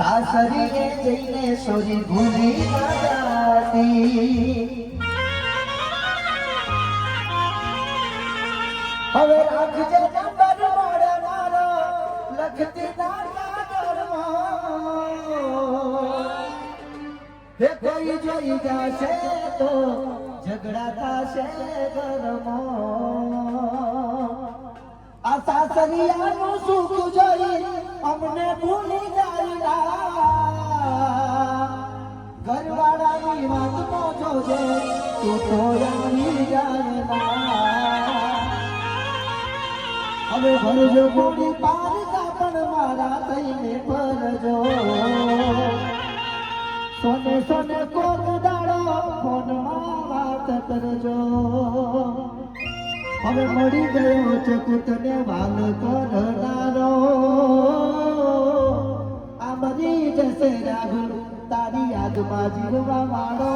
સાસરીએ જઈને સોરી ભૂલી જાતી હવે રાખજે નંબર મોડે મારો લખતી કાગળમાં. હે કોઈ જોઈ જશે તો ઝઘડા થશે ઘરમાં આ સાસરિયાનું સુખ જોઈ અમને ભૂલી જાય ઘરવાળાની વાત નો જોજે તું તો આવી જાણના હવે ભરજો ગોળી વાત મળી ગયો છે કૂતને વાલ તારી યાદમાં જીવવા વાળો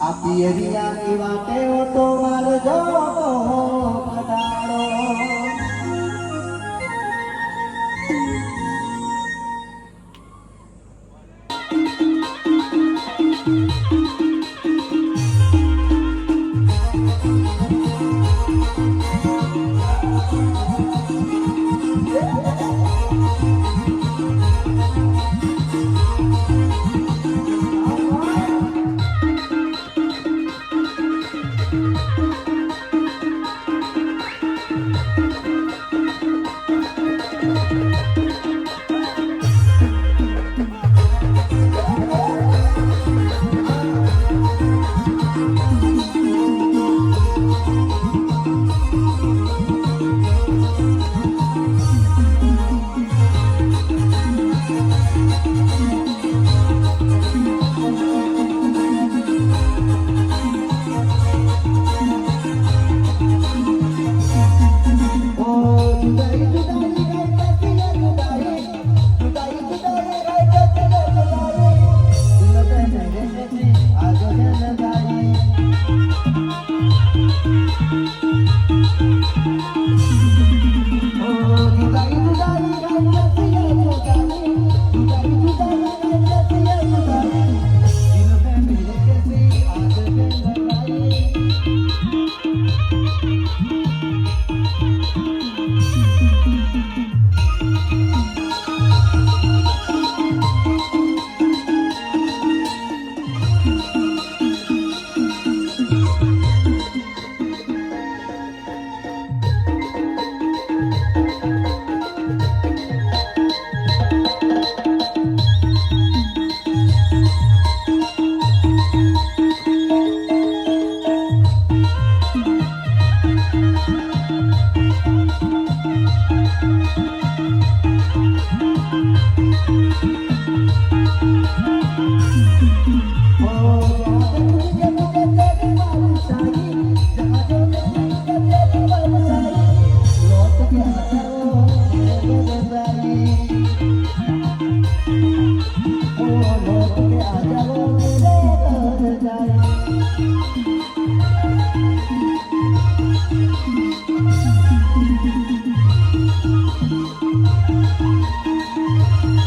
આ પિયરિયાની વાટે ઓટો મારજો કડાડો ઓ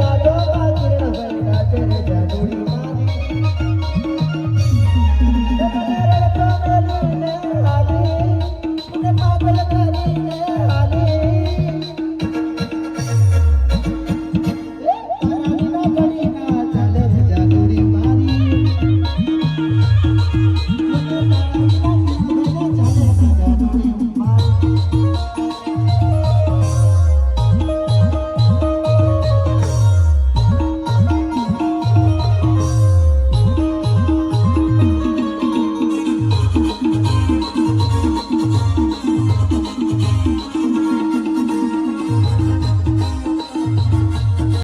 जादो का किरण बन का चले जा